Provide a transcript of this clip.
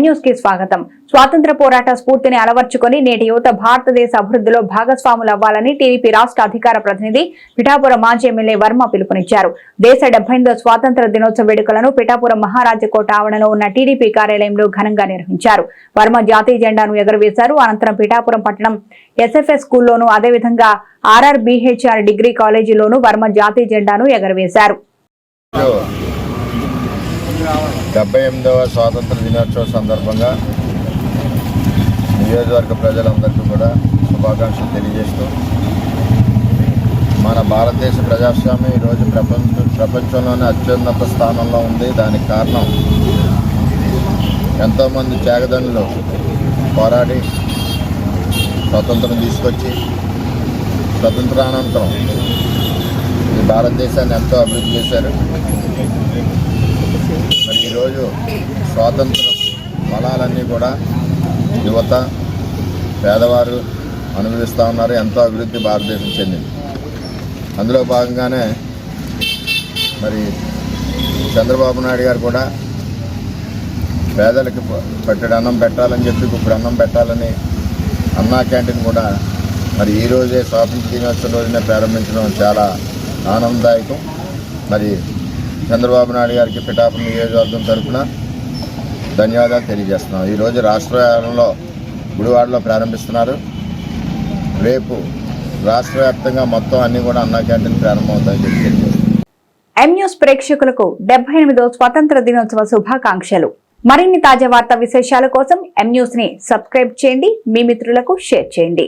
న్యూస్కి స్వాగతం. స్వాతంత్ర పోరాట స్ఫూర్తిని అలవర్చుకొని నేటి యువత భారతదేశ అభివృద్ధిలో భాగస్వాములు అవ్వాలని టీడీపీ రాష్ట్ర అధికార ప్రతినిధి పిఠాపురం మాజీ ఎమ్మెల్యే వర్మ పిలుపునిచ్చారు. దేశ డెబ్బై స్వాతంత్ర దినోత్సవ వేడుకలను పిఠాపురం మహారాజకోట ఆవరణలో ఉన్న టీడీపీ కార్యాలయంలో ఘనంగా నిర్వహించారు. వర్మ జాతీయ జెండాను ఎగురవేశారు. అనంతరం పిఠాపురం పట్టణం ఎస్ఎఫ్ఎస్ స్కూల్లోనూ అదేవిధంగా ఆర్ఆర్బీహెచ్ఆర్ డిగ్రీ కాలేజీలోనూ వర్మ జాతీయ జెండాను ఎగురవేశారు. డెబ్బై ఎనిమిదవ స్వాతంత్ర దినోత్సవం సందర్భంగా నియోజకవర్గ ప్రజలందరికీ కూడా శుభాకాంక్షలు తెలియజేస్తూ మన భారతదేశ ప్రజాస్వామ్యం ఈరోజు ప్రపంచ ప్రపంచంలోనే అత్యున్నత స్థానంలో ఉంది. దానికి కారణం ఎంతోమంది త్యాగదనులు పోరాడి స్వతంత్రం తీసుకొచ్చి స్వతంత్రానంతరం ఈ భారతదేశాన్ని ఎంతో అభివృద్ధి చేశారు. ఈరోజు స్వాతంత్ర ఫలాలన్నీ కూడా యువత పేదవారు అనుభవిస్తూ ఉన్నారు. ఎంతో అభివృద్ధి భారతదేశం చెందింది. అందులో భాగంగానే మరి చంద్రబాబు నాయుడు గారు కూడా పేదలకి ప- అన్నం పెట్టాలని చెప్పి ఇప్పుడు అన్నం పెట్టాలని అన్నా క్యాంటీన్ కూడా మరి ఈరోజే స్వాతంత్ర దినోత్సవం రోజునే ప్రారంభించడం చాలా ఆనందదాయకం. మరి చంద్రబాబు నాయుడు గారికి పిఠాపురం నియోజకవర్గం తరఫున ధన్యవాదాలు తెలియజేస్తున్నాం. ఈరోజు రాష్ట్ర గుడివాడలో ప్రారంభిస్తున్నారు. రేపు రాష్ట్ర వ్యాప్తంగా మొత్తం అన్నీ కూడా అన్నా క్యాంటీన్ ప్రారంభమవుతాయని చెప్పి ఎం న్యూస్ ప్రేక్షకులకు డెబ్బై ఎనిమిదో స్వతంత్ర దినోత్సవ శుభాకాంక్షలు. మరిన్ని తాజా వార్తా విశేషాల కోసం ఎం న్యూస్ని సబ్స్క్రైబ్ చేయండి. మీ మిత్రులకు షేర్ చేయండి.